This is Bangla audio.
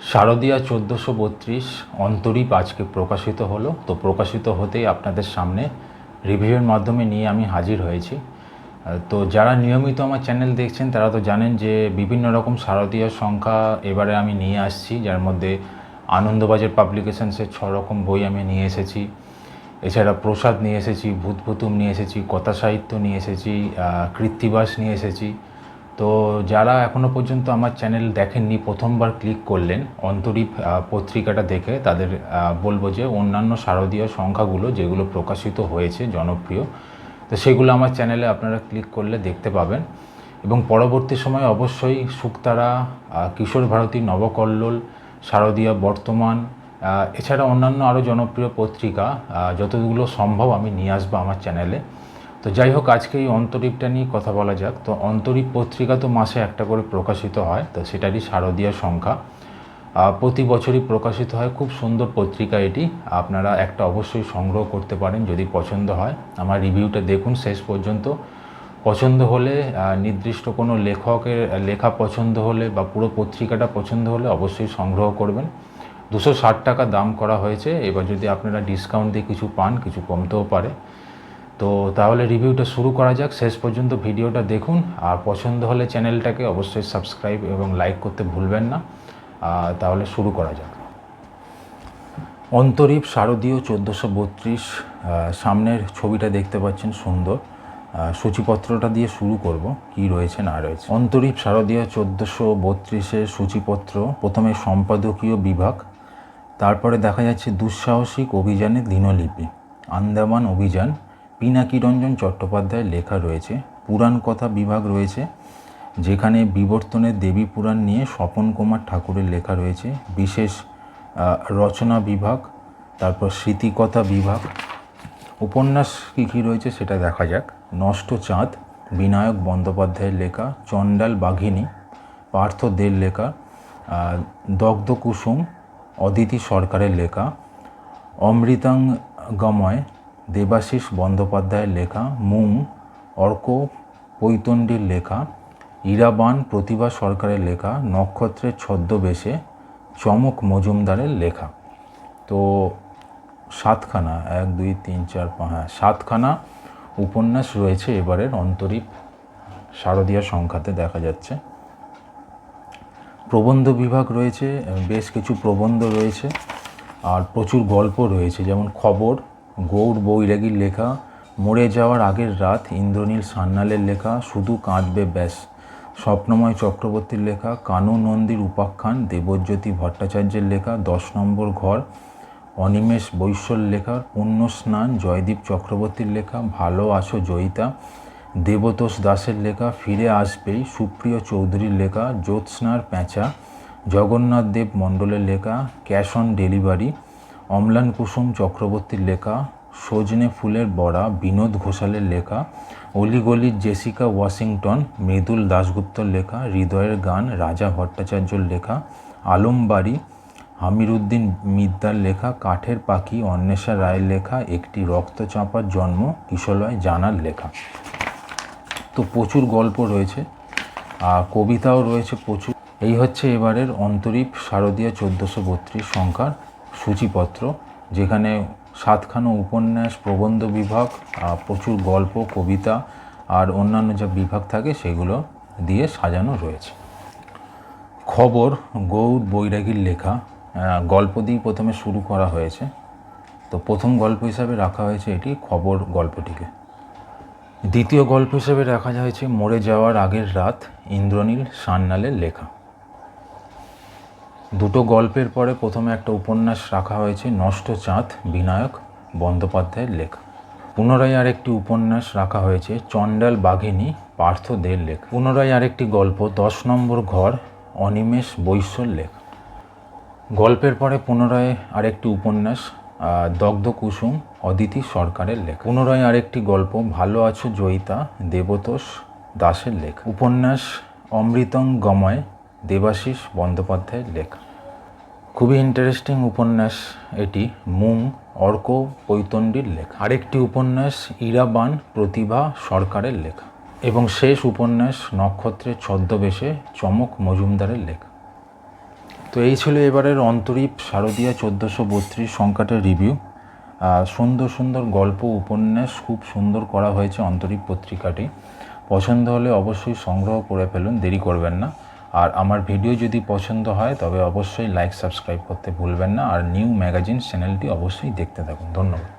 শারদীয়া চোদ্দোশো বত্রিশ অন্তরীপ আজকে প্রকাশিত হলো। তো প্রকাশিত হতেই আপনাদের সামনে রিভিউয়ের মাধ্যমে নিয়ে আমি হাজির হয়েছি। তো যারা নিয়মিত আমার চ্যানেল দেখছেন, তারা তো জানেন যে বিভিন্ন রকম শারদীয় সংখ্যা এবারে আমি নিয়ে আসছি, যার মধ্যে আনন্দবাজার পাবলিকেশনসের ছ রকম বই আমি নিয়ে এসেছি। এছাড়া প্রসাদ নিয়ে এসেছি, ভূতভুতুম নিয়ে এসেছি, কথা সাহিত্য নিয়ে এসেছি কৃত্তিবাস নিয়ে এসেছি। তো যারা এখনও পর্যন্ত আমার চ্যানেল দেখেননি প্রথমবার ক্লিক করলেন অন্তরীপ পত্রিকাটা দেখে তাদের বলব যে অন্যান্য শারদীয় সংখ্যাগুলো যেগুলো প্রকাশিত হয়েছে জনপ্রিয় তো সেগুলো আমার চ্যানেলে আপনারা ক্লিক করলে দেখতে পাবেন। এবং পরবর্তী সময়ে অবশ্যই শুক্তারা আহ, কিশোর ভারতী নবকল্লোল শারদীয়া বর্তমান এছাড়া অন্যান্য আরও জনপ্রিয় পত্রিকা যতগুলো সম্ভব আমি নিয়ে আসব আমার চ্যানেলে তো যাই হোক, আজকে এই অন্তরীপটা নিয়ে কথা বলা যাক। তো অন্তরীপ পত্রিকা তো মাসে একটা করে প্রকাশিত হয়, তো সেটারই শারদীয় সংখ্যা। প্রতি বছরই প্রকাশিত হয়, খুব সুন্দর পত্রিকা এটি। আপনারা একটা অবশ্যই সংগ্রহ করতে পারেন যদি পছন্দ হয়। আমার রিভিউটা দেখুন শেষ পর্যন্ত। পছন্দ হলে নির্দিষ্ট কোনো লেখকের, লেখা পছন্দ হলে বা পুরো পত্রিকাটা পছন্দ হলে অবশ্যই সংগ্রহ করবেন। দুশো ষাট টাকা দাম করা হয়েছে। এবার যদি আপনারা ডিসকাউন্ট দিয়ে কিছু পান, কিছু কমতেও পারে। তো তাহলে রিভিউটা শুরু করা যাক, শেষ পর্যন্ত ভিডিওটা দেখুন। আর পছন্দ হলে চ্যানেলটাকে অবশ্যই সাবস্ক্রাইব এবং লাইক করতে ভুলবেন না। তাহলে শুরু করা যাক। অন্তরীপ শারদীয় চোদ্দোশো বত্রিশ সামনের ছবিটা দেখতে পাচ্ছেন সুন্দর। সূচিপত্রটা দিয়ে শুরু করব, কি রয়েছে না রয়েছে। অন্তরীপ শারদীয় চোদ্দোশো বত্রিশের সূচিপত্র, প্রথমে সম্পাদকীয় বিভাগ, তারপরে দেখা যাচ্ছে দুঃসাহসিক অভিযানের দিনলিপি, আন্দামান অভিযান পিনাকি রঞ্জন চট্টোপাধ্যায়ের লেখা রয়েছে, পুরাণ কথা বিভাগ রয়েছে, যেখানে বিবর্তনের দেবী পুরাণ নিয়ে স্বপন কুমার ঠাকুরের লেখা রয়েছে, বিশেষ রচনা বিভাগ, তারপর স্মৃতিকথা বিভাগ, উপন্যাস কী কী রয়েছে সেটা দেখা যাক, নষ্ট চাঁদ, বিনায়ক বন্দ্যোপাধ্যায়ের লেখা, চণ্ডাল বাঘিনী, পার্থ দের লেখা দগ্ধ কুসুম, অদিতি সরকারের লেখা, অমৃতাঙ্গময় দেবাশিস বন্দ্যোপাধ্যায়ের লেখা মুং অর্ক পৈতণ্ডীর লেখা, ইরাবান প্রতিভা সরকারের লেখা, নক্ষত্রের ছদ্মবেশে চমক মজুমদারের লেখা। তো সাতখানা, এক, দুই, তিন, চার, পাঁচ হ্যাঁ সাতখানা উপন্যাস রয়েছে এবারের অন্তরীপ শারদীয়া সংখ্যাতে দেখা যাচ্ছে। প্রবন্ধ বিভাগ রয়েছে, বেশ কিছু প্রবন্ধ রয়েছে, আর প্রচুর গল্প রয়েছে, যেমন খবর গৌড় বৈরাগীর লেখা, মরে যাওয়ার আগের রাত ইন্দ্রনীল সান্যালের লেখা, শুধু কাঁদবে ব্যাস। স্বপ্নময় চক্রবর্তীর লেখা, কানু নন্দীর উপাখ্যান, দেবজ্যোতি ভট্টাচার্যের লেখা, দশ নম্বর ঘর, অনিমেষ বৈশ্যর লেখা, পুণ্য স্নান, জয়দীপ চক্রবর্তীর লেখা, ভালো আছো জয়িতা। দেবতোষ দাসের লেখা, ফিরে আসবেই সুপ্রিয় চৌধুরীর লেখা, জ্যোৎস্নার প্যাঁচা। জগন্নাথ দেব মণ্ডলের লেখা, cash on delivery. Amlan Kusum চক্রবর্তীর লেখা, সজনে ফুলের বড়া, বিনোদ ঘোষালের লেখা, অলিগলির জেসিকা ওয়াশিংটন, মৃদুল দাশগুপ্তর লেখা, হৃদয়ের গান, রাজা ভট্টাচার্যর লেখা, আলমবাড়ি হামিরুদ্দিন মিদ্দার লেখা, কাঠের পাখি, অন্বেষা রায়ের লেখা, একটি রক্তচাপার জন্ম, কিশলয় জানার লেখা। তো প্রচুর গল্প রয়েছে, আর কবিতাও রয়েছে প্রচুর। এই হচ্ছে এবারের অন্তরীপ শারদীয়া চোদ্দোশো বত্রিশ সংখ্যার সূচিপত্র, যেখানে সাতখানো উপন্যাস, প্রবন্ধ বিভাগ প্রচুর গল্প, কবিতা আর অন্যান্য যা বিভাগ থাকে সেগুলো দিয়ে সাজানো রয়েছে। খবর গৌর বৈরাগীর লেখা গল্প দিয়ে প্রথমে শুরু করা হয়েছে। তো প্রথম গল্প হিসাবে রাখা হয়েছে এটি খবর গল্পটিকে। দ্বিতীয় গল্প হিসেবে রাখা হয়েছে মরে যাওয়ার আগের রাত, ইন্দ্রনীল সান্যালের লেখা। দুটো গল্পের পরে প্রথমে একটা উপন্যাস রাখা হয়েছে, নষ্ট চাঁদ, বিনায়ক বন্দ্যোপাধ্যায়ের লেখা। পুনরায় আরেকটি উপন্যাস রাখা হয়েছে, চণ্ডাল বাঘিনী পার্থ দের লেখা। পুনরায় আরেকটি গল্প, দশ নম্বর ঘর, অনিমেষ বৈশ্যর লেখা। গল্পের পরে পুনরায় আরেকটি উপন্যাস দগ্ধ কুসুম, অদিতি সরকারের লেখা। পুনরায় আরেকটি গল্প, ভালো আছো জয়িতা, দেবতোষ দাসের লেখা। উপন্যাস অমৃতং গময় দেবাশিস বন্দ্যোপাধ্যায়ের লেখা। খুবই ইন্টারেস্টিং উপন্যাস এটি, মুং, অর্ক, পৈতণ্ডীর লেখা। আরেকটি উপন্যাস, ইরাবান, প্রতিভা, সরকারের লেখা। এবং শেষ উপন্যাস, নক্ষত্রের ছদ্মবেশে, চমক মজুমদারের লেখা। তো তো এই ছিল এবারের অন্তরীপ শারদীয়া চোদ্দোশো বত্রিশ সংখ্যাটার রিভিউ সুন্দর সুন্দর গল্প, উপন্যাস খুব সুন্দর করা হয়েছে অন্তরীপ পত্রিকাটি। পছন্দ হলে অবশ্যই সংগ্রহ করে ফেলুন, দেরি করবেন না। আর আমার ভিডিও যদি পছন্দ হয়, তবে অবশ্যই লাইক সাবস্ক্রাইব করতে ভুলবেন না। আর নিউ ম্যাগাজিন চ্যানেলটি অবশ্যই দেখতে থাকুন। ধন্যবাদ।